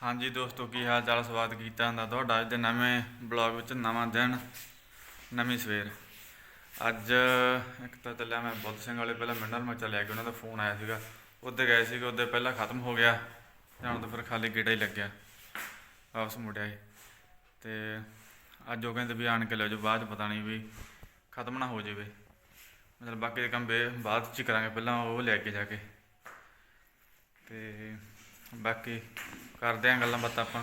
ਹਾਂਜੀ ਦੋਸਤੋ, ਕੀ ਹਾਲ ਚਾਲ ਸਵਾਗਤ ਕੀਤਾ ਹੁੰਦਾ ਤੁਹਾਡਾ ਅੱਜ ਦੇ ਨਵੇਂ ਬਲੌਗ ਵਿੱਚ, ਨਵਾਂ ਦਿਨ, ਨਵੀਂ ਸਵੇਰ। ਅੱਜ ਇੱਕ ਤਾਂ ਚੱਲਿਆ ਮੈਂ ਬੁੱਧ ਸਿੰਘ ਵਾਲੇ, ਪਹਿਲਾਂ ਮਿੰਨਰ ਮੈਂ ਚੱਲਿਆ ਕਿ ਉਹਨਾਂ ਦਾ ਫੋਨ ਆਇਆ ਸੀਗਾ। ਉੱਧਰ ਗਏ ਸੀਗੇ ਉੱਧਰ ਪਹਿਲਾਂ ਖਤਮ ਹੋ ਗਿਆ, ਤੇ ਤਾਂ ਫਿਰ ਖਾਲੀ ਗੇੜਾ ਹੀ ਲੱਗਿਆ। ਵਾਪਸ ਮੁੜਿਆ ਹੀ ਤੇ ਅੱਜ ਉਹ ਕਹਿੰਦੇ ਵੀ ਆਣ ਕੇ ਲੈ ਜਾਓ, ਬਾਅਦ 'ਚ ਪਤਾ ਨਹੀਂ ਵੀ ਖਤਮ ਨਾ ਹੋ ਜਾਵੇ। ਮਤਲਬ ਬਾਕੀ ਦੇ ਕੰਮ ਬੇ, ਬਾਅਦ 'ਚ ਕਰਾਂਗੇ, ਪਹਿਲਾਂ ਉਹ ਲੈ ਕੇ ਜਾ ਕੇ। ਤੇ ਬਾਕੀ ਕਰਦੇ ਆਂ ਗੱਲਾਂ ਬਾਤਾਂ ਆਪਾਂ।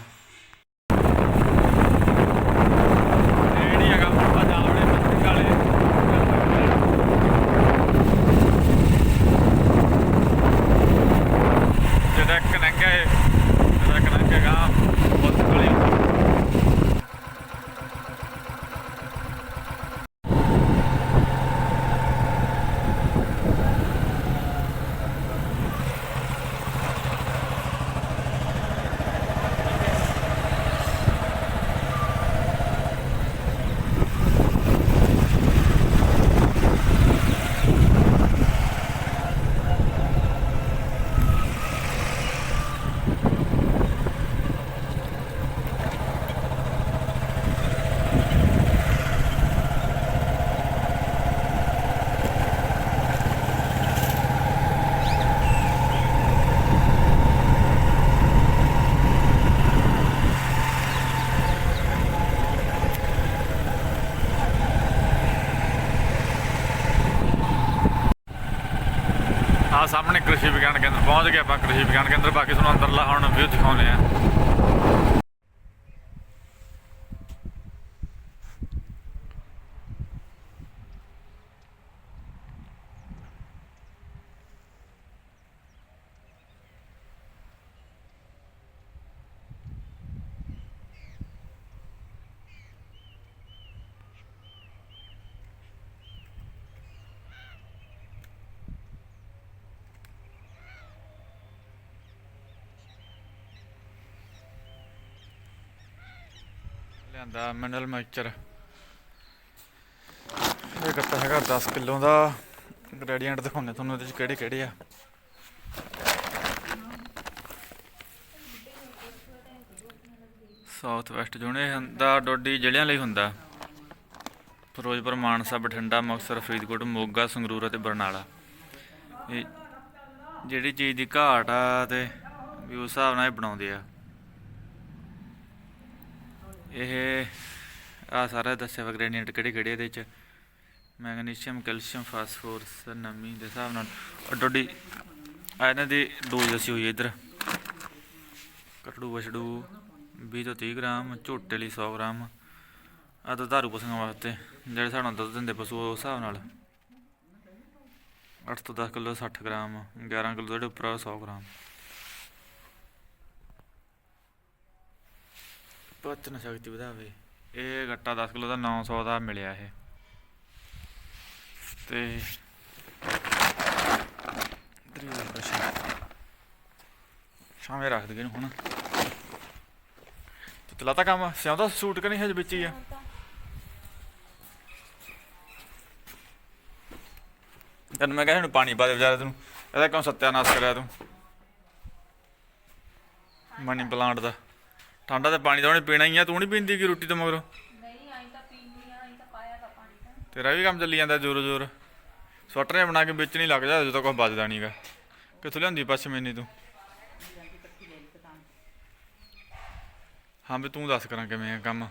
ਇਹ ਜਿਹੜਾ ਇੱਕ ਹੈ ਜਿਹੜਾ ਇੱਕ ਨੰਗਾ ਬਹੁਤ ਕਾਲੇ ਆ ਸਾਹਮਣੇ ਕ੍ਰਿਸ਼ੀ ਵਿਗਿਆਨ ਕੇਂਦਰ ਪਹੁੰਚ ਗਏ ਆਪਾਂ ਕ੍ਰਿਸ਼ੀ ਵਿਗਿਆਨ ਕੇਂਦਰ। ਬਾਕੀ ਤੁਹਾਨੂੰ ਅੰਦਰਲਾ ਹੁਣ ਵਿਊ ਦਿਖਾਉਂਦੇ ਆ ਲਿਆਂਦਾ ਮਿਨਰਲ ਮਿਕਸਚਰ ਇਹ ਗੱਤਾ ਹੈਗਾ 10 ਕਿਲੋ ਦਾ। ਗ੍ਰੇਡੀਐਂਟ ਦਿਖਾਉਂਦੇ ਤੁਹਾਨੂੰ ਇਹਦੇ ਚ ਕਿਹੜੇ ਕਿਹੜੇ ਆ। ਸਾਊਥ ਵੈਸਟ ਜ਼ੋਨ, ਇਹ ਹੁੰਦਾ ਡੋਡੀ ਜ਼ਿਲ੍ਹਿਆਂ ਲਈ ਹੁੰਦਾ। ਫਿਰੋਜ਼ਪੁਰ, ਮਾਨਸਾ, ਬਠਿੰਡਾ, ਮੁਕਤਸਰ, ਫਰੀਦਕੋਟ, ਮੋਗਾ, ਸੰਗਰੂਰ ਅਤੇ ਬਰਨਾਲਾ। ਇਹ ਜਿਹੜੀ ਚੀਜ਼ ਦੀ ਘਾਟ ਆ ਤੇ ਵੀ ਉਸ ਹਿਸਾਬ ਨਾਲ ਇਹ ਬਣਾਉਂਦੇ ਆ। ਇਹ ਆ ਸਾਰਾ ਦੱਸਿਆ ਵਾ ਗ੍ਰੇਡੀਐਂਟ ਕਿਹੜੇ ਕਿਹੜੇ ਇਹਦੇ ਚ। ਮੈਗਨੀਸ਼ੀਅਮ, ਕੈਲਸ਼ੀਅਮ, ਫਾਸਫੋਰਸ ਨਮੀ ਦੇ ਹਿਸਾਬ ਨਾਲ। ਡੋਡੀ ਆ ਇਹਨਾਂ ਦੀ ਡੋਜ਼ ਦੱਸੀ ਹੋਈ ਹੈ ਇੱਧਰ। ਕਟੜੂ ਵਛੜੂ 20 ਤੋਂ 30 ਗ੍ਰਾਮ, ਝੋਟੇ ਲਈ 100 ਗ੍ਰਾਮ। ਆ ਧਾਰੂ ਪਸ਼ੂਆਂ ਵਾਸਤੇ, ਜਿਹੜੇ ਸਾਨੂੰ ਦੁੱਧ ਦਿੰਦੇ ਪਸ਼ੂ ਉਸ ਹਿਸਾਬ ਨਾਲ। 8 ਤੋਂ 10 ਕਿਲੋ 60 ਗ੍ਰਾਮ 11 ਕਿਲੋ ਜਿਹੜੇ ਉੱਪਰ ਆ 100 ਗ੍ਰਾਮ। ਪਾਚਨ ਸ਼ਕਤੀ ਵਧਾਵੇ। ਇਹ ਗੱਟਾ 10 ਕਿਲੋ ਦਾ 900 ਦਾ ਮਿਲਿਆ ਇਹ। ਤੇ ਦਰੀ ਕੁਛ ਸ਼ਾਮੇ ਰੱਖ ਦਈਏ ਇਹਨੂੰ ਹੁਣ। ਤੇ ਚਲਾਤਾ ਕੰਮ? ਸਿਆਉਂਦਾ ਸੂਟ ਕਿ ਨਹੀਂ ਹਜੇ ਵਿੱਚ ਹੀ ਆ? ਤੈਨੂੰ ਮੈਂ ਕਿਹਾ ਇਹਨੂੰ ਪਾਣੀ ਪਾ ਦੇ ਵਿਚਾਰੇ ਤੈਨੂੰ। ਇਹਦਾ ਕਿਉਂ ਸੱਤਿਆਨਾਸ਼ ਕਰਿਆ ਤੂੰ? ਮਨੀ ਪਲਾਂਟ ਦਾ। ਠੰਡਾ ਤੇ ਪਾਣੀ ਤਾਂ ਉਹਨੇ ਪੀਣਾ ਹੀ ਆ ਤੂੰ ਨਹੀਂ ਪੀਂਦੀ ਕਿ ਰੋਟੀ ਤੋਂ ਮਗਰੋਂ? ਨਹੀਂ ਆਈ ਤਾਂ ਪੀਣੀ ਆ ਆਈ ਤਾਂ ਪਾਇਆ ਤਾਂ ਪਾਣੀ ਤਾਂ। ਤੇਰਾ ਵੀ ਕੰਮ ਚੱਲੀ ਜਾਂਦਾ ਜ਼ੋਰ ਜ਼ੋਰ। ਸਵੈਟਰ ਬਣਾ ਕੇ ਵਿੱਚ ਨਹੀਂ ਲੱਗ ਜਾ ਜਦੋਂ ਕੋਈ ਬਚਦਾ ਨਹੀਂਗਾ ਕਿੱਥੋਂ ਲਿਆਂਦੀ ਪਸ਼ਮੀਨੀ ਤੂੰ? ਹਾਂ ਵੀ ਤੂੰ ਦੱਸ ਕਰਾਂ ਕਿਵੇਂ ਆ ਕੰਮ।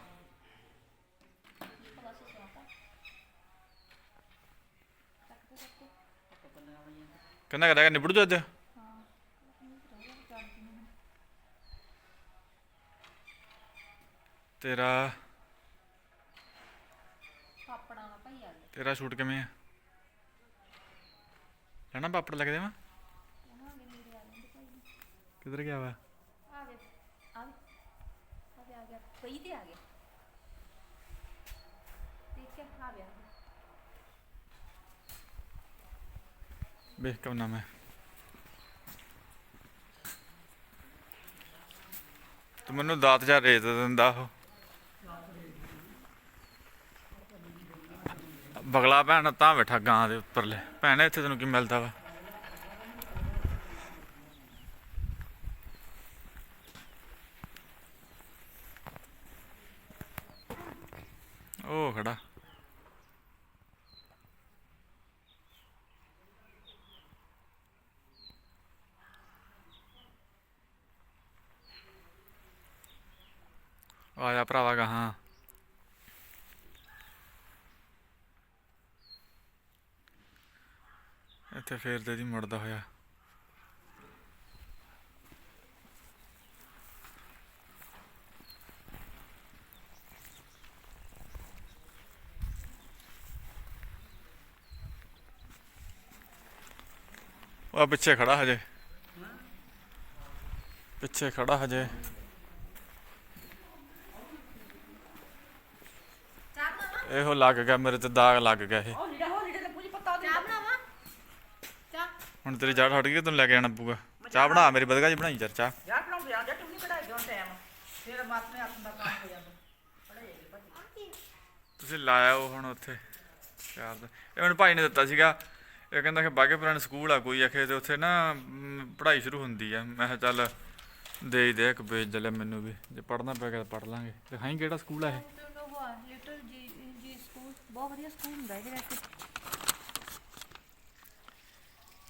ਕਿੰਨਾ ਕਰਿਆ ਨਿਬੜ ਅੱਜ? ਤੇਰਾ ਪਾਪੜਾਂ ਦਾ ਭਾਈ ਆ ਗਿਆ। ਤੇਰਾ ਸ਼ੂਟ ਕਿਵੇਂ ਆ? ਲੈਣਾ ਪਾਪੜ ਲੱਗਦੇ ਵਾ ਕਿੱਧਰ ਗਿਆ ਵਾ? ਆ ਗਏ ਆ ਗਏ ਆ ਗਿਆ ਆ ਗਿਆ। ਪਈ ਤੇ ਆ ਗਿਆ। ਠੀਕ ਹੈ ਆ ਗਿਆ। ਵੇਖ ਕਬ ਨਾਮ ਹੈ ਤੂੰ ਮੈਨੂੰ ਦਾਤ ਜਾਂ ਰੇਤ ਦਿੰਦਾ ਉਹ। ਬਗਲਾ ਭੈਣ, ਤਾਂ ਬੈਠਾ ਗਾਂ ਦੇ ਉੱਪਰਲੇ। ਭੈਣੇ, ਇੱਥੇ ਤੈਨੂੰ ਕੀ ਮਿਲਦਾ ਵਾ? ਉਹ ਖੜਾ। ਆਇਆ ਭਰਾਵਾ ਗਾ ਹਾਂ ਇੱਥੇ ਫੇਰ ਤੇ ਦੀ ਮੁੜਦਾ ਹੋਇਆ। ਉਹ ਪਿੱਛੇ ਖੜਾ ਹਜੇ। ਪਿੱਛੇ ਖੜਾ ਹਜੇ। ਇਹੋ ਲੱਗ ਗਿਆ, ਮੇਰੇ ਤੇ ਦਾਗ ਲੱਗ ਗਿਆ ਇਹ ਉਹ ਲੀੜਾ ਹੋ ਲੀੜੇ ਤੇ ਪੂਰੀ ਪੱਤਾ ਚਾਹ ਬਣਾਵਾ ਚਾਹ ਹੁਣ ਤੇਰੀ ਜੜ ਹਟ ਗਈ ਤੈਨੂੰ ਲੈ ਕੇ ਆਣਾ ਪਊਗਾ। ਚਾਹ ਬਣਾ ਮੇਰੀ ਬਦਗਾ ਜੀ ਬਣਾਈ ਯਾਰ ਚਾਹ। ਯਾਰ ਬਣਾਉਂਦੇ ਆ ਜਾਂ ਤੂੰ ਨਹੀਂ ਕਢਾਈ ਗਿਆ ਟਾਈਮ ਫਿਰ ਮਾਤ ਨੇ ਆਪਣਾ ਕੰਮ ਹੋ ਜਾਂਦਾ। ਪੜਾਈ ਭਾਜੀ। ਤੁਸੀਂ ਲਾਇਆ ਉਹ ਹੁਣ ਉੱਥੇ ਚਾਰ ਦਾ। ਇਹ ਮੈਨੂੰ ਭਾਈ ਨੇ ਦਿੱਤਾ ਸੀਗਾ। ਇਹ ਕਹਿੰਦਾ ਕਿ ਬਾਗੇ ਪੁਰਾਣੇ ਸਕੂਲ ਆ ਕੋਈ ਆਖੇ ਤੇ ਉੱਥੇ ਨਾ ਪੜ੍ਹਾਈ ਸ਼ੁਰੂ ਹੁੰਦੀ ਆ। ਮੈਂ ਕਿਹਾ ਚੱਲ ਦੇ ਦੇ ਇੱਕ ਪੇਜ ਲੈ ਮੈਨੂੰ ਵੀ। ਜੇ ਪੜ੍ਹਨਾ ਪਿਆ ਤਾਂ ਪੜ੍ਹ ਲਾਂਗੇ। ਦਿਖਾਈ ਕਿਹੜਾ ਸਕੂਲ ਆ ਇਹ? ਲਿਟਲ ਜੀ ਜੀ ਸਕੂਲ ਬਹੁਤ ਵਧੀਆ ਸਕੂਲ ਹੁੰਦਾ ਇਹਦੇ ਵਿੱਚ।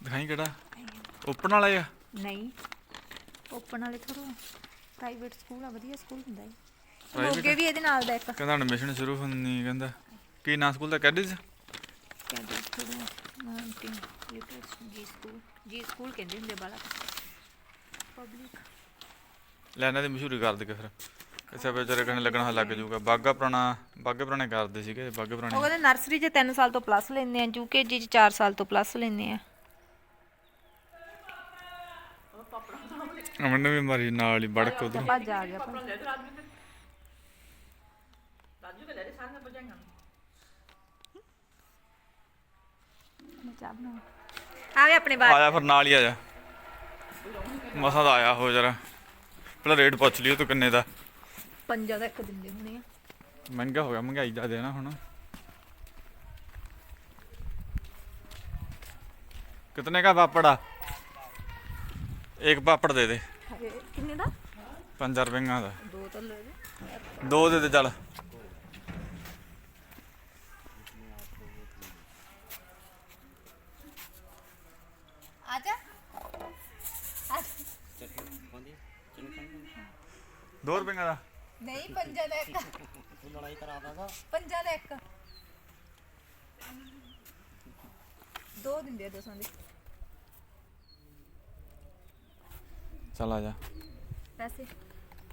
ਦਿਖਾਈ ਕਿਹੜਾ? ਓਪਨ ਵਾਲਾ ਆ? ਨਹੀਂ। ਓਪਨ ਵਾਲੇ ਥੋੜਾ ਪ੍ਰਾਈਵੇਟ ਸਕੂਲ ਆ ਵਧੀਆ ਸਕੂਲ ਹੁੰਦਾ ਹੈ Private ਮੋਗੇ ਵੀ ਇਹਦੇ ਨਾਲ ਦਾ ਇੱਕ। ਕਹਿੰਦਾ ਐਡਮਿਸ਼ਨ ਸ਼ੁਰੂ ਹੁੰਨੀ ਕਹਿੰਦਾ। ਕੀ ਨਾਂ ਸਕੂਲ ਦਾ? ਕੈਡਿਸ ਕਹਿੰਦੇ ਥੋੜਾ ਮਾਊਂਟੇਨ ਲਿਟਲ ਜੀ ਸਕੂਲ ਜੀ ਸਕੂਲ ਕਹਿੰਦੇ ਹੁੰਦੇ ਬਾਲਾ। ਪਬਲਿਕ ਲੈ ਇਹਨਾਂ ਦੀ ਮਸ਼ਹੂਰੀ ਕਰ ਦੇ ਫਿਰ। ਕਿਸੇ ਵਿਚਾਰੇ ਕਹਣੇ ਲੱਗਣਾ ਲੱਗ ਜਾਊਗਾ ਬਾਗਾ ਪੁਰਾਣਾ ਬਾਗੇ ਪੁਰਾਣੇ ਕਰਦੇ ਸੀਗੇ ਬਾਗੇ ਉਹ ਪੁਰਾਣੇ ਕਹਿੰਦੇ ਨਰਸਰੀ 'ਚ 3 ਸਾਲ ਤੋਂ ਪਲੱਸ ਲੈਂਦੇ ਆ ਯੂਕੇਜੀ 'ਚ 4 ਸਾਲ ਤੋਂ ਪਲੱਸ ਲੈਂਦੇ ਆ। ਅਮਨ ਵੀ ਮਾਰੀ ਨਾਲ ਹੀ ਬੜਕ ਉਧਰ ਭੱਜ ਆ ਗਿਆ ਪਰ ਲੈ ਰਾਜੂ ਦੇ ਸਾਹਮਣੇ ਬਜਾਂਗਾ ਮੈਂ ਚਾਹ ਆ ਫਿਰ ਨਾਲ ਹੀ ਆ ਜਾ ਮਸਾ ਦਾ ਆਇਆ ਹੋ ਜਰਾ। ਪਹਿਲਾਂ ਰੇਟ ਪੁੱਛ ਲਿਓ ਤੂੰ ਕਿੰਨੇ ਦਾ। ਪੰਜਾ ਦਾ ਇੱਕ ਦਿੰਦੇ ਹੋਣੇ ਆ। ਮਹਿੰਗਾ ਹੋ ਗਿਆ ਮਹਿੰਗਾਈ ਦਾ ਦੇਣਾ ਹੁਣ। ਕਿਤਨੇ ਦਾ ਪਾਪੜਾ ਇੱਕ ਪਾਪੜ ਦੇ ਦੇ। ਕਿੰਨੇ ਦਾ? 5 ਰੁਪਈਆਂ ਦਾ। ਦੋ ਦੇ ਦੇ ਚੱਲ। ਆਜਾ ਦੋ ਰੁਪਈਆਂ ਦਾ। ਨਹੀਂ ਪੰਜਾ ਦਾ ਇੱਕ। ਤੂੰ ਲੜਾਈ ਕਰਾਦਾਗਾ ਪੰਜਾ ਦਾ ਇੱਕ। ਦੋ ਦਿੰਦੇ ਦੋਸਾਂ ਦੇ। ਚੱਲ ਆ ਜਾ। ਪੈਸੇ।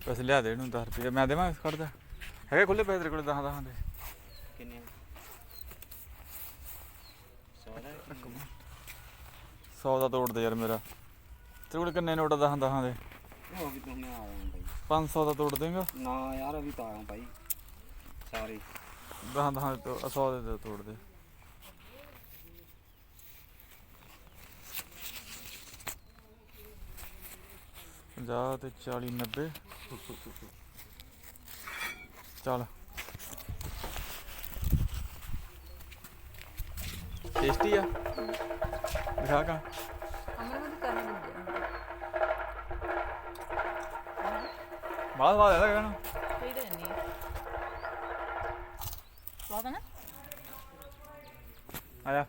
ਪੈਸੇ ਲਿਆ ਦੇ ਇਹਨੂੰ 10 ਰੁਪਏ। ਮੈਂ ਦੇਵਾਂ ਇਸ ਕੱਢ ਦਾ? ਹੈਗੇ ਖੁੱਲੇ ਪੈਸੇ ਤੇਰੇ ਕੋਲ 10 10 ਦੇ? ਕਿੰਨੇ ਸੌ ਦਾ ਤੋੜ ਦੇ ਯਾਰ ਮੇਰਾ। ਤੇਰੇ ਕੋਲ ਕਿੰਨੇ ਨੋਟ 10 10 ਦੇ? ਉਹ ਵੀ ਤੋਂ ਨਾ 500 ਦਾ ਤੋੜ ਦੇਂਗਾ? ਨਾ ਯਾਰ ਅਭੀ ਤਾਂ ਆਇਆ ਭਾਈ ਸਾਰੇ 10 10 100 ਦੇ ਤੋੜ ਦੇ। ਪੰਜਾਹ ਤੇ 40 90 ਚੱਲ। ਟੇਸਟੀ ਆ। ਦਿਖਾ ਕਾ। ਅਮਨ ਨੂੰ ਕਰਨੇ ਦਿੰਦੇ ਆ ਬਾਅਦ ਬਾਅਦ ਇਹਦਾ ਕਹਿਣਾ ਕੋਈ ਤਾਂ ਨਹੀਂ ਸਵਾਦ ਆ ਨਾ? ਆਇਆ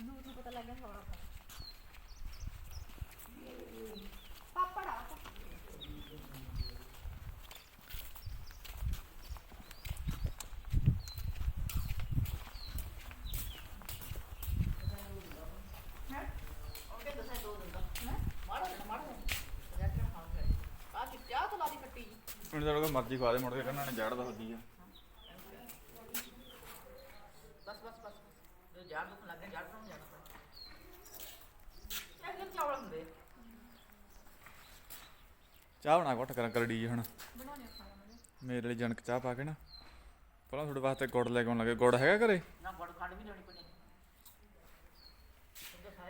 ਨੂੰ ਪਤਾ ਲੱਗ ਗਿਆ ਥੋੜਾ ਆ ਕਿ ਚਾਹ ਤੋਂ ਲਾਦੀ ਕੱਟੀ ਹੁਣ ਜਿਹੜਾ ਕੋਈ ਮਰਜ਼ੀ ਖਵਾ ਦੇ ਮੁੜ ਕੇ ਕਹਿੰਦਾ ਨੇ ਜੜ ਦੱਸਦੀ ਆ। ਬਸ ਬਸ ਬਸ। ਜੇ ਜਾੜ ਦੁੱਖ ਲੱਗ ਗਿਆ ਜਾੜ ਤੋਂ ਜਾਣਾ ਪਏ ਇਹ ਚਾਵਲ ਹੁੰਦੇ? ਚਾਹ ਬਣਾ ਘੁੱਟ ਕਰਾਂ ਕਰੜੀ ਜੀ ਹੁਣ। ਮੇਰੇ ਲਈ ਜਣਕ ਚਾਹ ਪਾ ਕੇ ਨਾ। ਪਹਿਲਾਂ ਤੁਹਾਡੇ ਵਾਸਤੇ ਗੁੜ ਲੈ ਕੇ ਆਉਣ ਲੱਗੇ। ਗੁੜ ਹੈਗਾ ਘਰੇ? ਨਾ ਗੁੜ ਖੰਡ ਵੀ ਲੈਣੀ ਪੈਣੀ।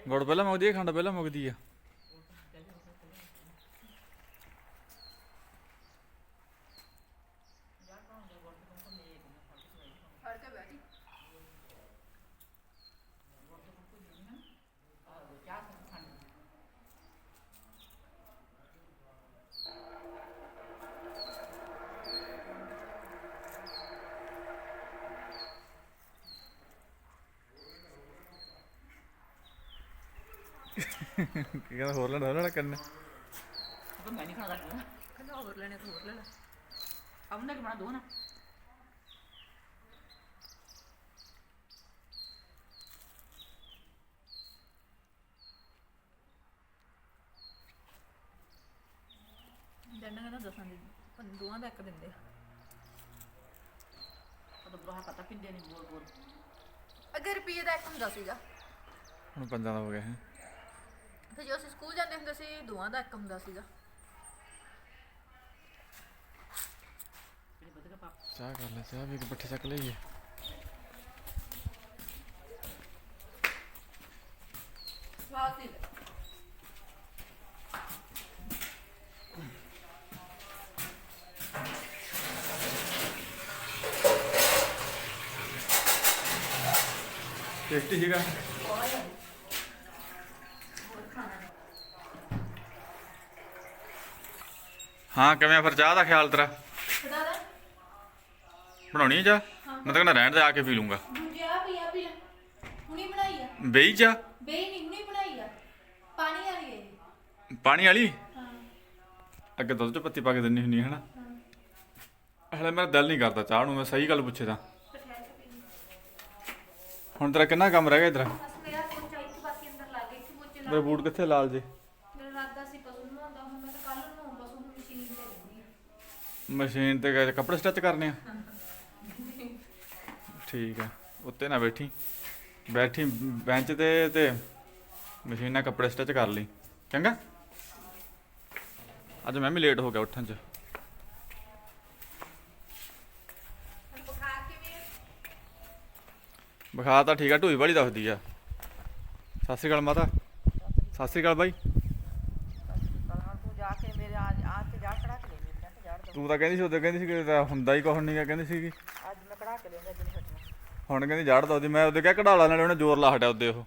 ਗੁੜ ਪਹਿਲਾਂ ਮੁੱਕਦੀ ਹੈ ਖੰਡ ਪਹਿਲਾਂ ਮੁੱਕਦੀ ਆ। ਕਹਿੰਦਾ ਹੋਰ ਲੈਣਾ ਹੋਰ ਲੈਣਾ ਕਰਨਾ। ਤਾਂ ਮੈਂ ਨਹੀਂ ਖਾਣਾ ਲੱਗਦਾ ਕਹਿੰਦਾ ਹੋਰ ਲੈਣੇ ਤਾਂ ਹੋਰ ਲੈ ਲੈ। ਅਮਨੇ ਕਿ ਬਣਾ ਦੋ ਨਾ। ਜੰਨਾ ਕਹਿੰਦਾ ਦਸਾਂ ਦੇ ਦੋਵਾਂ ਦਾ ਇੱਕ ਦਿੰਦੇ ਆ ਉਹ ਤਾਂ ਬੁਰਾ ਪਤਾ ਪਿੰਦੇ ਨਹੀਂ ਬੋਲ ਬੋਲ ਅੱਗੇ ਰੁਪਈਏ ਦਾ ਇੱਕ ਹੁੰਦਾ ਸੀਗਾ। ਹੁਣ ਪੰਜਾਂ ਦਾ ਹੋ ਗਿਆ ਹੈ। ਫਿਰ ਜਦੋਂ ਅਸੀਂ ਸਕੂਲ ਜਾਂਦੇ ਹੁੰਦੇ ਸੀ ਦੋਵਾਂ ਦਾ ਇੱਕ ਹੁੰਦਾ ਸੀਗਾ। ਚਾਹ ਕਰ ਲੈ ਚਾਹ ਵੀ ਇੱਕ ਪੱਠੇ ਚੱਕ ਲਈਏ। ਸੀ। ਟੇਸਟੀ ਸੀਗਾ। ਹਾਂ ਕਿਵੇਂ ਫਿਰ ਚਾਹ ਦਾ ਖਿਆਲ ਤੇਰਾ? ਬਣਾਉਣੀ ਚਾਹ? ਮੈਂ ਤਾਂ ਕਹਿੰਦਾ ਰਹਿਣ ਦੇ ਆ ਕੇ ਪੀ ਲੂੰਗਾ। ਦੂਜੀ ਆ ਪੀ ਆ ਪੀ ਲੈ। ਹੁਣੀ ਬਣਾਈ ਆ। ਬਈ ਚਾਹ? ਬੇ ਨਹੀਂ ਹੁਣੀ ਬਣਾਈ ਆ। ਪਾਣੀ ਵਾਲੀ ਹੈ ਇਹ। ਪਾਣੀ ਵਾਲੀ? ਹਾਂ। ਅੱਗੇ ਦੁੱਧ ਚ ਪੱਤੀ ਪਾ ਕੇ ਦਿੰਨੀ ਹੁੰਨੀ ਹੈ ਹਨਾ? ਹਲੇ ਮੇਰਾ ਦਿਲ ਨਹੀਂ ਕਰਦਾ ਚਾਹ ਨੂੰ ਮੈਂ ਸਹੀ ਗੱਲ ਪੁੱਛੇ ਤਾਂ। ਹੁਣ ਤੇਰਾ ਕਿੰਨਾ ਕੰਮ ਰਹਿ ਗਿਆ ਇਧਰ? ਮੇਰਾ ਬੂਟ ਕਿੱਥੇ ਲਾਲ ਜੇ ਮੇਰਾ ਰਾਦਾ ਸੀ ਪਸ਼ੂ ਨੂੰ ਆਉਂਦਾ ਹੁਣ ਮੈਂ ਤਾਂ ਕੱਲ ਨੂੰ ਪਸ਼ੂ ਨੂੰ ਮਸ਼ੀਨ ਤੇ ਲੈਂਦੀ ਆ ਮਸ਼ੀਨ ਤੇ ਗਏ ਕੱਪੜੇ ਸਟਿਚ ਕਰਨੇ ਆ? ਠੀਕ ਆ ਉੱਤੇ ਨਾ ਬੈਠੀ। ਬੈਠੀ ਬੈਂਚ ਤੇ ਤੇ ਮਸ਼ੀਨ ਨਾਲ ਕੱਪੜੇ ਸਟਿਚ ਕਰ ਲਈ। ਚੰਗਾ? ਅੱਜ ਮੈਂ ਵੀ ਲੇਟ ਹੋ ਗਿਆ ਉੱਠਣ ਚ? ਬੁਖਾਰ ਤਾਂ ਠੀਕ ਆ ਢੂਈ ਵਾਲੀ ਦੱਸਦੀ ਆ। ਸਤਿ ਸ਼੍ਰੀ ਅਕਾਲ ਮਾਤਾ। ਸਤਿ ਸ਼੍ਰੀ ਅਕਾਲ ਬਾਈ ਕੱਲ ਹੁਣ ਤੂੰ ਜਾ ਕੇ ਮੇਰੇ ਆ ਆ ਤੇ ਜਾ ਕੜਾ ਕੇ ਲੈ ਮੇਰੇ ਤੇ ਦੋ ਤੂੰ ਕਹਿੰਦੀ ਸੀ ਉਦੋਂ ਕਹਿੰਦੀ ਸੀ ਕਿ ਤਾਂ ਹੁੰਦਾ ਹੀ ਕੁਛ ਨਹੀਂਗਾ ਕਹਿੰਦੀ ਸੀਗੀ। ਅੱਜ ਮੈਂ ਕੜਾ ਕੇ ਲੈਂਦਾ ਜਿੰਨ ਛੱਡਣਾ ਹੁਣ ਕਹਿੰਦੀ ਜੜ ਦੋ ਉਹਦੀ ਮੈਂ ਉਹਦੇ ਕਿਹਾ ਕਢਾ ਲਾ ਨਾਲੇ ਉਹਨੇ ਜ਼ੋਰ ਲਾ ਹਟਿਆ ਉਹਦੇ ਉਹ।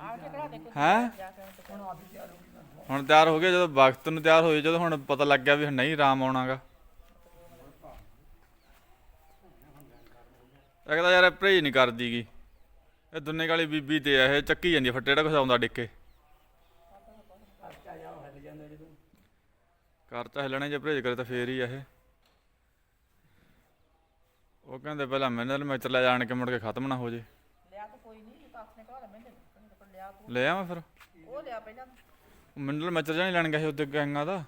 ਆ ਕੇ ਕੜਾ ਦੇ ਹੈਂ ਜਾ ਕੇ ਹੁਣ ਤਿਆਰ ਹੋ? ਗਈ ਹੁਣ ਤਿਆਰ ਹੋ ਗਿਆ ਜਦੋਂ ਵਕਤ ਨੂੰ ਤਿਆਰ ਹੋਈ ਜਦੋਂ ਹੁਣ ਪਤਾ ਲੱਗ ਗਿਆ ਵੀ ਹੁਣ ਨਹੀਂ ਆਰਾਮ ਆਉਣਾਗਾ। ਇੱਕ ਤਾਂ ਯਾਰ ਭਰੇਜ ਨਹੀਂ ਕਰਦੀਗੀ ਇਹ ਦੁੰਨੇ ਵਾਲੀ ਬੀਬੀ ਤੇ ਆ ਇਹ ਚੱਕੀ ਜਾਂਦੀ ਆ, ਫੱਟੇ ਜਿਹੜਾ ਕੁਛ ਆਉਂਦਾ ਡਿੱਕੇ। ਘਰ ਤਾਂ ਹਿੱਲਣੇ ਜੇ ਭਰੇਜ ਕਰੇ ਤਾਂ ਫੇਰ ਹੀ ਆ ਇਹ। ਉਹ ਕਹਿੰਦੇ ਪਹਿਲਾਂ ਮਿਨਰਲ ਮੈਚ ਲੈ ਜਾਣ ਕੇ ਮੁੜ ਕੇ ਖਤਮ ਨਾ ਹੋ ਜੇ। ਲਿਆ ਤਾਂ ਕੋਈ ਨਹੀਂ ਤਾਂ ਆਪਣੇ ਕੋਲ ਮੈਂ ਤੇ ਲਿਆ ਤੂੰ। ਲੈ ਆਵਾਂ ਫਿਰ। ਉਹ ਲਿਆ ਪਹਿਲਾਂ। ਮਿਨਰਲ ਮੈਚਰ ਜਾਂ ਨਹੀਂ ਲੈਣ ਸੀ ਉਹਦੇ ਗੈਂਗਾ ਦਾ।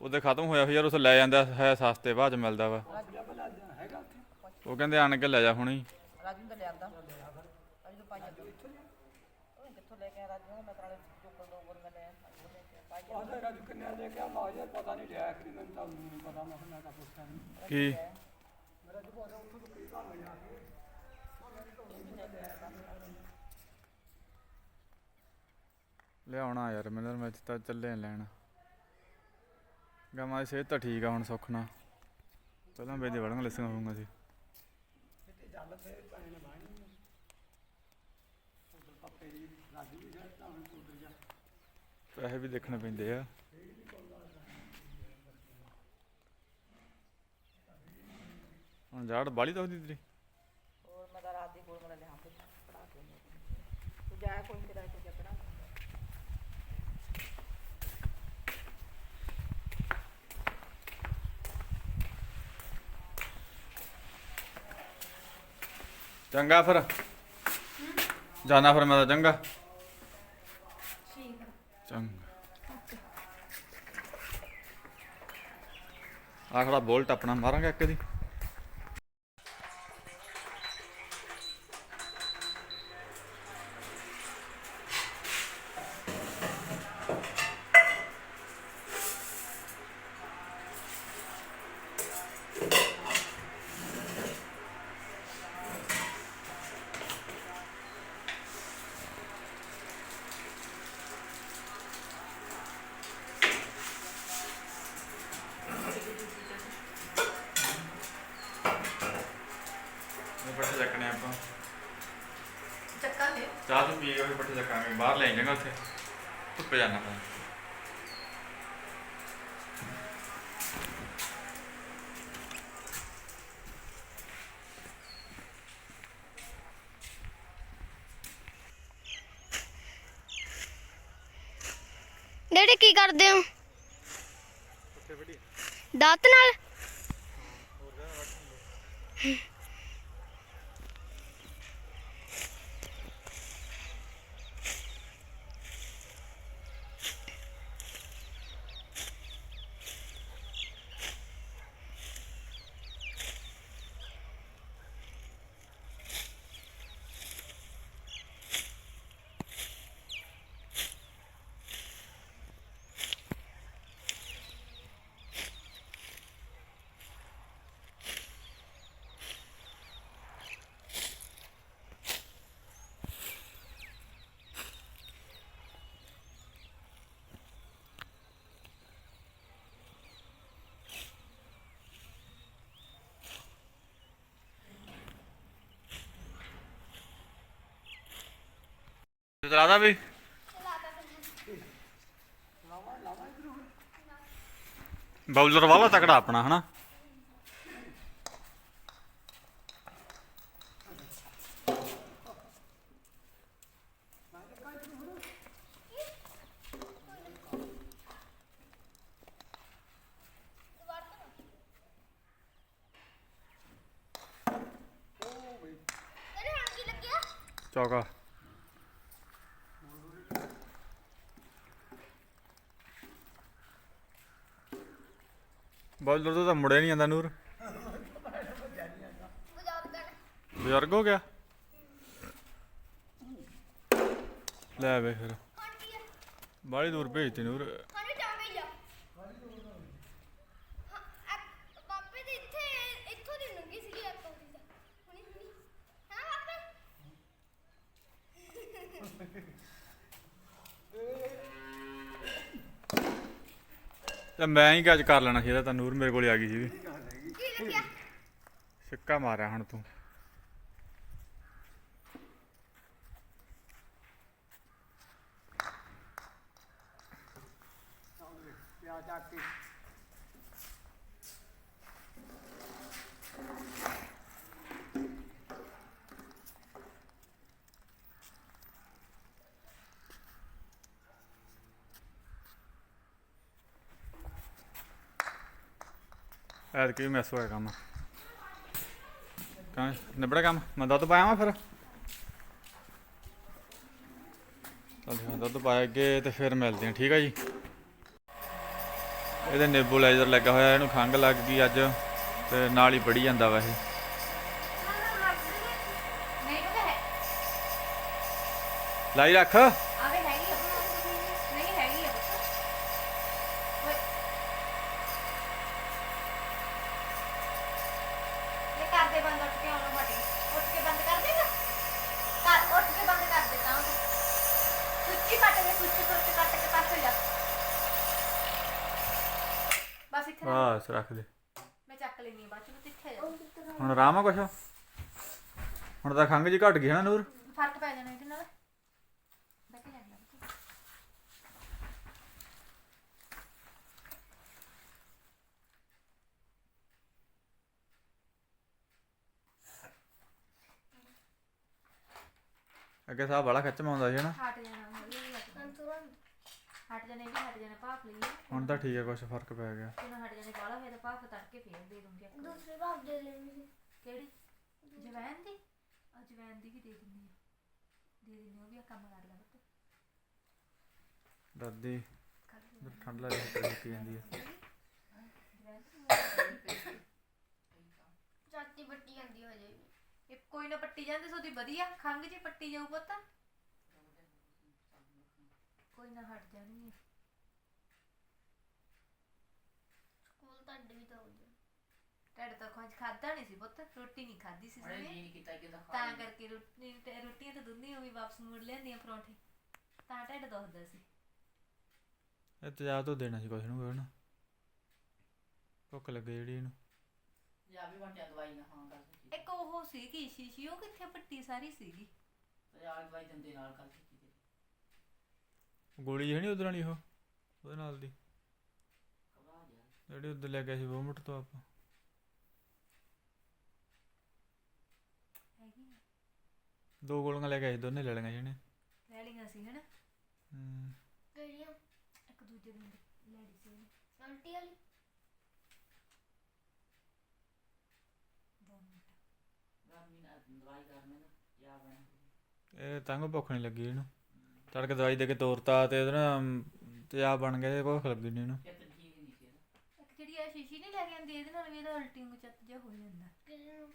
ਉਹਦੇ ਖਤਮ ਹੋਇਆ ਫਿਰ ਯਾਰ ਉਸ ਲੈ ਜਾਂਦਾ ਹੈ ਸਸਤੇ ਬਾਅਦ ਮਿਲਦਾ ਵਾ। ਉਹ ਕਹਿੰਦੇ ਆਣ ਕੇ ਲੈ ਜਾ ਹੁਣੀ। ਰਾਜੂ ਤਾਂ ਲਿਆਂਦਾ ਰਾਜੂ ਤੋਂ ਪਾਈ ਜਾਂਦਾ ਉਹ ਕਿੱਥੋਂ ਲੈ ਕੇ ਆਇਆ ਰਾਜੂ ਮੈਂ ਤਾਂ ਚੁੱਕਣ ਦੋ ਬੋਲ ਮੈਂ ਲੈ ਆਇਆ ਉਹ ਲੈ ਕੇ ਪਾਈ ਜਾਂਦਾ ਕੀ? ਲਿਆਉਣਾ ਯਾਰ ਮਿਨਰਲ ਮੈਚ ਤਾਂ ਚੱਲੇ ਲੈਣ। ਗਾਂ ਦੀ ਸਿਹਤ ਤਾਂ ਠੀਕ ਆ ਹੁਣ ਸੁੱਖ ਨਾਲ। ਪਹਿਲਾਂ ਵੇਦੇ ਵੜਾਂਗਾ ਲੱਸੀਆਂ ਹੋਊਗਾ ਸੀ। ਪੈਸੇ ਵੀ ਦੇਖਣੇ ਪੈਂਦੇ ਆ। ਹੁਣ ਜਾੜ ਬਾਲੀ ਦੁਖਦੀ ਤੇਰੀ। ਹੋਰ ਮੈਂ ਤਾਂ ਰਾਤ ਦੀ ਗੋਲ ਮੈਂ ਲਿਆ ਫਿਰ ਪੜਾ ਕੇ ਤੂੰ ਜਾਇਆ ਕੋਈ ਤੇਰਾ ਕੋਈ ਜਪੜਾ ਚੰਗਾ ਫਿਰ। ਜਾਣਾ ਫਿਰ ਮੈਂ ਤਾਂ ਚੰਗਾ ਠੀਕ ਆ ਚੰਗਾ ਆਹ ਖੜਾ ਬੋਲਟ ਆਪਣਾ ਮਾਰਾਂਗੇ ਇੱਕ ਦੀ ਇਹ ਪੱਠੇ ਚੱਕਣੇ ਆਪਾਂ ਚੱਕਾ ਲੈ ਚਾਹ ਤੂੰ ਪੀਏਗਾ ਫਿਰ ਪੱਠੇ ਚੱਕਾਂਗੇ ਬਾਹਰ ਲੈ ਜਾਵਾਂਗੇ ਉੱਥੇ ਧੁੱਪੇ ਜਾਣਾ ਪੈਣਾ ਕਰਦੇ ਹੋ? ਦਾਤ ਨਾਲ? ਚਲਾਦਾ ਵੀ? ਬਾਊਲਰ ਵਾਲਾ ਤਕੜਾ ਆਪਣਾ ਹਨਾ? ਚੌਕਾ। ਬਾਊਲਰ ਤੋਂ ਤਾਂ ਮੁੜਿਆ ਨਹੀਂ ਜਾਂਦਾ ਨੂਰ। ਬਜ਼ੁਰਗ ਹੋ ਗਿਆ? ਲੈ ਵੇ ਫਿਰ। ਬਾਹਲੀ ਦੂਰ ਭੇਜਤੀ ਨੂਰ ਖਾਣੇ ਜਾਵੇ ਜਾ ਹਾਂ ਐ- ਪਾਪੇ ਦੇ ਇੱਥੇ ਇੱਥੋਂ ਦੀ ਲੰਗੀ ਸੀਗੀ ਇੱਥੋਂ ਦੀ ਤਾਂ। ਹੁਣੀ ਹੁਣੀ ਹਾਂ ਪਾਪੇ ਤੇ ਮੈਂ ਹੀ ਗੱਜ ਕਰ ਲੈਣਾ ਸੀ ਇਹਦਾ ਤਾਂ ਨੂਰ ਮੇਰੇ ਕੋਲੇ ਆ ਗਈ ਸੀ ਕੀ ਲੱਗਿਆ? ਸਿੱਕਾ ਮਾਰਿਆ ਹੁਣ ਤੂੰ। ਵੀ ਮਿਸ ਹੋਇਆ ਕੰਮ। ਕਾਂ ਨਿਬੜਾ ਕੰਮ। ਮੈਂ ਦੁੱਧ ਪਾਇਆ ਵਾਂ ਫਿਰ। ਚੱਲ ਜੀ, ਦੁੱਧ ਪਾ ਕੇ ਤੇ ਫਿਰ ਮਿਲਦੇ ਹਾਂ ਠੀਕ ਆ ਜੀ? ਇਹਦੇ ਨੇਬੂਲਾਈਜ਼ਰ ਲੱਗਾ ਹੋਇਆ ਇਹਨੂੰ ਖੰਘ ਲੱਗ ਗਈ ਅੱਜ ਤੇ ਨਾਲ ਹੀ ਪੜੀ ਜਾਂਦਾ ਵਾ ਇਹ ਹੈ। ਲਾਈ ਰੱਖ। ਆਵੇ ਹੈਗੀ ਆ ਨਹੀਂ ਹੈਗੀ ਆ ਪੁੱਤ ਓਏ ਇਹ ਕਰ ਦੇ ਬੰਦ ਉੱਠ ਕੇ ਆਉਣਾ ਮਾਟੀ ਉੱਠ ਕੇ ਬੰਦ ਕਰ ਦੇਗਾ ਕਰ ਉੱਠ ਕੇ ਬੰਦ ਕਰ ਦੇ ਤਾਂ ਸੁੱਚੀ ਕੱਟ ਕੇ ਸੁੱਚੀ ਸੁੱਚੀ ਕੱਟ ਕੇ ਪਾਸੇ ਜਾ ਬਸ ਇੱਥੇ ਰੱਖ। ਬਸ ਰੱਖ ਦੇ। ਮੈਂ ਚੱਕ ਲੈਣੀ ਆ ਬਾਅਦ ਚ ਤੂੰ ਇੱਥੇ ਜਾ। ਹੁਣ ਆਰਾਮ ਆ ਕੁਛ? ਹੁਣ ਤਾਂ ਖੰਘ ਜੀ ਘਟ ਗਈ ਹੈ ਨਾ ਨੂਰ। ਫ਼ਰਕ ਪੈ ਜਾਣਾ ਇਹਦੇ ਨਾਲ। ਲੈ ਅੱਗੇ ਸਾਹ ਬੜਾ ਖਿੱਚ ਆਉਂਦਾ ਸੀ ਹਨਾ ਹਟ ਜਾਣਾ ਹੌਲੀ ਹੌਲੀ ਹਟ ਜਾਣਾ। ਤੁਰੰਤ ਹਟ ਜਾਣੇ ਵੀ ਹਟ ਜਾਣਾ ਭਾਫ ਲਈਏ ਹੁਣ ਤਾਂ ਠੀਕ ਹੈ ਕੁਛ ਫ਼ਰਕ ਪੈ ਗਿਆ। ਜਦੋਂ ਹਟ ਜਾਣੇ ਬਾਲਾ ਹੋਇਆ ਤਾਂ ਭਾਫ ਤੜਕੇ ਫੇਰ ਦੇ ਦੂੰਗੀ ਇੱਕ। ਦੂਸਰੀ ਭਾਗ ਦੇ ਲੈਣੀ ਸੀ। ਕਿਹੜੀ? ਜਵੈਨ ਦੀ? ਆ ਜਵੈਨ ਦੀ ਵੀ ਦੇ ਦਿੰਦੀ ਆ। ਦੇ ਦਿੰਦੀ ਆ, ਉਹ ਵੀ ਆ ਕੰਮ ਕਰ ਲੈ ਬੱਤ ਦਾਦੀ ਠੰਡ ਲੱਗ ਰਹੀ ਜਾਂਦੀ ਹੈ ਜਵੈਨ ਦੀ ਚਾਤੀ ਬੱਟੀ ਜਾਂਦੀ ਹੋ ਜਾਏਗੀ। ਇਹ ਕੋਈ ਨਾ ਪੱਟੀ ਜਾਂਦੇ ਸੋਦੀ ਵਧੀਆ। ਖੰਗ ਜੀ ਪੱਟੀ ਜਾਊ ਪੁੱਤ। ਕੋਈ ਨਾ ਹਟ ਜਾਣੀ ਹੈ ਸਕੂਲ ਤੁਹਾਡੇ ਵੀ ਤਾਂ ਹੋ ਜਾਏ ਢਿੱਡ ਤਾਂ ਕੁਝ ਖਾਦਾ ਨਹੀਂ ਸੀ ਪੁੱਤ ਰੋਟੀ ਨਹੀਂ ਖਾਦੀ ਸੀ ਬੜੇ ਸਵੇਰੇ ਜੀ ਕੀਤਾ ਕਿ ਤਾਂ ਖਾ ਤਾਂ ਲਈ। ਕਰਕੇ ਰੋਟੀ ਤੇ ਰੋਟੀਆਂ ਤਾਂ ਦੁੱਧੀਆਂ ਵੀ ਵਾਪਸ ਮੁੜ ਲਿਆਂਦੀਆਂ ਪਰੌਂਠੇ। ਤਾਂ ਢਿੱਡ ਦੁਖਦਾ ਸੀ। ਇਹ ਤੇਜ਼ਾਬ ਤੋਂ ਦੇਣਾ ਸੀ ਕੁਛ ਨੂੰ ਕੋਈ ਨਾ ਭੁੱਖ ਲੱਗੇ ਜਿਹੜੀ ਇਹਨੂੰ। ਜਾ ਵੀ ਵਟਿਆ ਦਵਾਈ ਨਾ ਹਾਂ ਗੱਲ ਕੀਤੀ ਇੱਕ ਉਹ ਸੀਗੀ ਸ਼ੀਸ਼ੀ ਉਹ ਕਿੱਥੇ ਪੱਟੀ ਸਾਰੀ ਸੀਗੀ। ਤੇ ਯਾਰ ਦਵਾਈ ਦਿੰਦੇ ਨਾਲ ਗੱਲ ਕੀਤੀ ਤੇ ਗੋਲੀ ਜਿਹੜੀ ਉਧਰ ਵਾਲੀ ਉਹ? ਉਹਦੇ ਨਾਲ ਦੀ। ਜਿਹੜੀ ਉਧਰ ਲੈ ਗਿਆ ਸੀ ਵੋਮਟ ਤੋਂ ਆਪਾਂ। ਦੋ ਗੋਲੀਆਂ ਲੈ ਕੇ ਆਏ ਦੋਨੇ ਲੈ ਲਈਆਂ ਜਿਹਨੇ ਲੈ ਲਈਆਂ ਸੀ ਹਨਾ? ਹੂੰ। ਕਿਹੜੀਆਂ? ਇੱਕ ਦੂਜੇ ਦਿਨ ਲੈਡੀ ਸੀ ਆਂਟੀ ਵਾਲੀ? ਗਰਮੀ ਨਾਲ ਦਵਾਈ ਕਰਨੇ ਦਾ ਜਾ ਬਣਾ ਇਹ ਤੰਗ ਭੁੱਖ ਨਹੀਂ ਲੱਗੀ ਇਹਨੂੰ। ਤੜਕੇ ਦਵਾਈ ਦੇ ਕੇ ਤੋਰਤਾ ਤੇ ਇਹਦੇ ਨਾਲ ਤੇਜ਼ਾਬ ਬਣ ਗਿਆ ਤੇ ਕੋਈ ਲੱਗੀ ਨਹੀਂ। ਇੱਕ ਜਿਹੜੀ ਆ ਸ਼ੀਸ਼ੀ ਨਹੀਂ ਲੈ ਕੇ ਆਂਦੀ ਇਹਦੇ ਨਾਲ ਵੀ ਇਹਦਾ ਅਲਟਿੰਗ ਚੱਤ ਜਿਹਾ ਹੋ ਜਾਂਦਾ। ਕਿਹਦੇ ਨੂੰ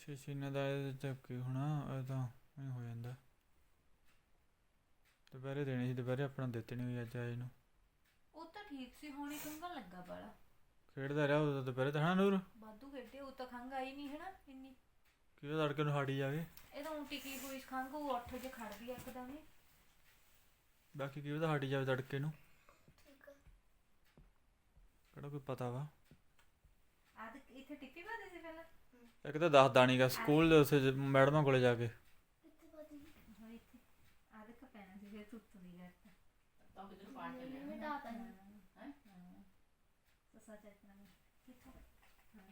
ਸ਼ੀਸ਼ੀਨੇ ਦਾ ਇਹਦੇ ਚ ਕੀ ਹੋਣਾ ਇਹ ਤਾਂ ਐਂ ਹੋ ਜਾਂਦਾ। ਦੁਪਹਿਰੇ ਦੇਣੀ ਸੀ ਦੁਪਹਿਰੇ ਆਪਣਾ ਦਿੱਤੀ ਨਹੀਂ ਹੋਈ ਅੱਜ ਆਏ ਨੂੰ। ਉਹ ਤਾਂ ਠੀਕ ਸੀ ਹੁਣ ਹੀ ਖੰਗਣ ਲੱਗਾ ਬਾਲਾ ਖੇਡਦਾ ਰਿਹਾ ਉਹ ਦੁਪਹਿਰੇ ਤਾਂ ਹਨਾ ਨੂਰ? ਵਾਧੂ ਖੇਡੇ ਉਹ ਤਾਂ ਖੰਗ ਆਈ ਨਹੀਂ ਹਨਾ ਇੰਨੀ। ਕਿਉਂ ਤੜਕੇ ਨੂੰ ਹਾੜੀ ਜਾਵੇ ਇਹ ਤਾਂ ਉਲਟੀ ਕੀ ਹੋਈ ਖੰਗ ਉਹ ਉੱਠ ਜੇ ਖੜ ਗਈ ਇੱਕਦਮ ਹੀ। ਬਾਕੀ ਕੀ ਉਹਦਾ ਹਾੜੀ ਜਾਵੇ ਤੜਕੇ ਨੂੰ। ਠੀਕ ਆ। ਕਿਹੜਾ ਕੋਈ ਪਤਾ ਵਾ। ਆਦ ਇੱਥੇ ਟਿੱਪੀ ਪਾਦੇ ਸੀ ਪਹਿਲਾਂ? ਇੱਕ ਤਾਂ ਦੱਸਦਾ ਨਹੀਂਗਾ ਸਕੂਲ ਦੇ ਉੱਥੇ ਮੈਡਮਾਂ ਕੋਲੇ ਜਾ ਕੇ। ਕਿੱਥੇ ਬਾਦੀ ਹੁਣ ਇੱਥੇ। ਆਦ ਕ ਪੈਣਾ ਸੀ ਫਿਰ ਧੁੱਪ ਨਹੀਂ ਕਰਤਾ ਤਾਂ। ਕਿਧਰ ਪਾੜ ਕੇ ਮੈਂ ਲਿਆ ਡਾਤਾ ਹਾਂ। ਹੈਂ? ਹਾਂ। ਸਸਾ ਚੱਟਣਾ ਕਿੱਥੋਂ ਹਾਂ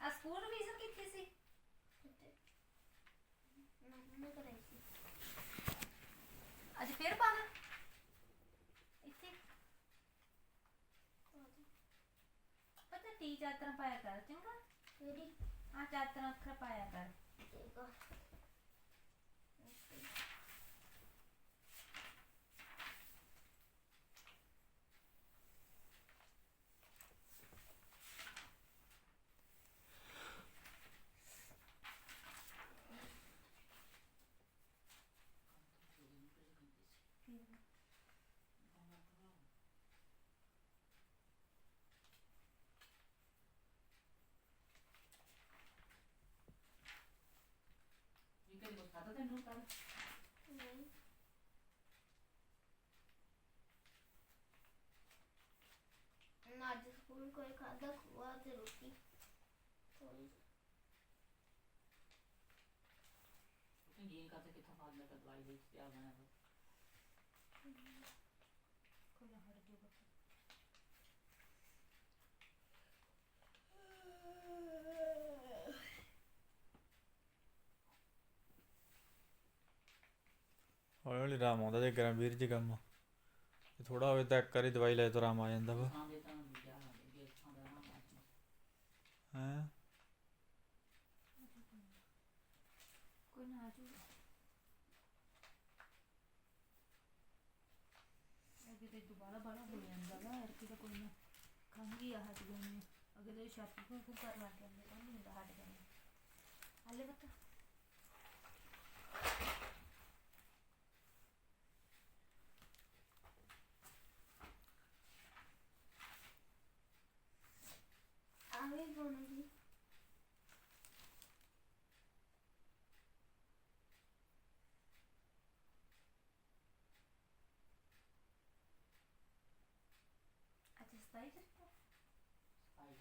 ਆ ਸਕੂਲ ਰਿਵੀਜ਼ਨ ਕੀਤੀ ਸੀ ਕਿੱਥੇ ਮੈਂ ਕਰਾਈ ਸੀ ਅੱਜ ਫੇਰ ਪਾਣਾ ਇੱਥੇ ਪਤਾ ਟੀ ਚਾਤਰਾ ਪਾਇਆ ਕਰ ਚੰਗਾ ਕਿਹੜੀ ਆ ਚਾਤਰਾ ਅੱਖਰ ਪਾਇਆ ਕਰ ਠੀਕ ਆ ਇਹ ਕੋਲ ਖਾਦਾ ਤੈਨੂੰ ਕੱਲ ਨਹੀਂ। ਨਾ ਅੱਜ ਸਕੂਲ ਕੋਈ ਖਾਦਾ ਖੁਆ ਤੇ ਰੋਟੀ। ਥੋੜੀ ਤੂੰ ਜੀ ਕਰਦੇ ਕਿੱਥੋਂ ਖਾਦ ਕੇ ਦਵਾਈ ਦੇ ਪਿਆ ਬਣਾ ਵਾ। ਕੋਈ ਨਾ ਹਟ ਜੋ ਬੱਚਾ ਹੌਲੀ ਹੌਲੀ ਆਰਾਮ ਆਉਂਦਾ ਜੇ ਗਰਮ ਵੀਰ ਜੀ ਕੰਮ। ਜੇ ਥੋੜਾ ਹੋਵੇ ਤਾਂ ਇੱਕ ਵਾਰੀ ਦਵਾਈ ਲੈ ਤਾਂ ਆਰਾਮ ਆ ਜਾਂਦਾ ਵਾ। ਹੈ ਕੋਈ ਨਾ ਆਜੂ ਅੱਗੇ ਤੇ ਦੁਬਾਰਾ ਬਾਲਾ ਹੋ ਜਾਂਦਾ ਵਾ ਯਾਰ ਕਿ ਕੋਈ ਨਾ ਖੰਗੀ ਆ ਹਟ ਗਈ ਅਗੇ ਤੇ ਛਾਤੀ ਨੂੰ ਕੁ ਕਰ ਲੱਗ ਜਾਂਦੇ ਤਾਂ ਨਹੀਂ ਹੁੰਦਾ ਹਟ ਜਾਂਦੇ। ਹਲੇ ਬਤਾ। ਆਵੇ ਬੋਲ ਜੀ ਅੱਜ ਸਤਾਈ ਕਰਤਾ ਆਈ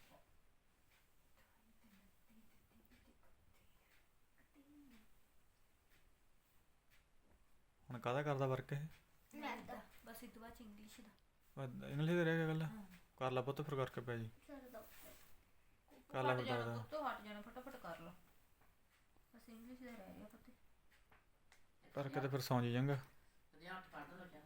ਹੁਣ ਕਾਹਦਾ ਕਰਦਾ ਵਰਕ ਇਹ? ਮੈਥ ਦਾ ਬਸ ਇਹ ਤੋਂ ਬਾਅਦ ਇੰਗਲਿਸ਼ ਦਾ। ਇੰਗਲਿਸ਼ ਦੇ ਰਹਿ ਗਿਆ ਗੱਲ ਕਰ ਲਾ ਪੁੱਤ ਫਿਰ ਕਰਕੇ ਪੈ ਜੀ। ਸਰ ਦੋ। ਕਰ ਲਾ ਫਿਰ ਦਾਦਾ ਹਟ ਜਾਣਾ ਫਟਾਫਟ ਕਰ ਲਓ ਬਸ ਇੰਗਲਿਸ਼ ਦਾ ਰਹਿ ਗਿਆ ਪੁੱਤੇ। ਕਰਕੇ ਤੇ ਫਿਰ ਸੌਂ ਜੀ ਜਾਂਗਾ। ਤੇ ਹੱਥ ਕੱਢ ਲੋ ਜਾ।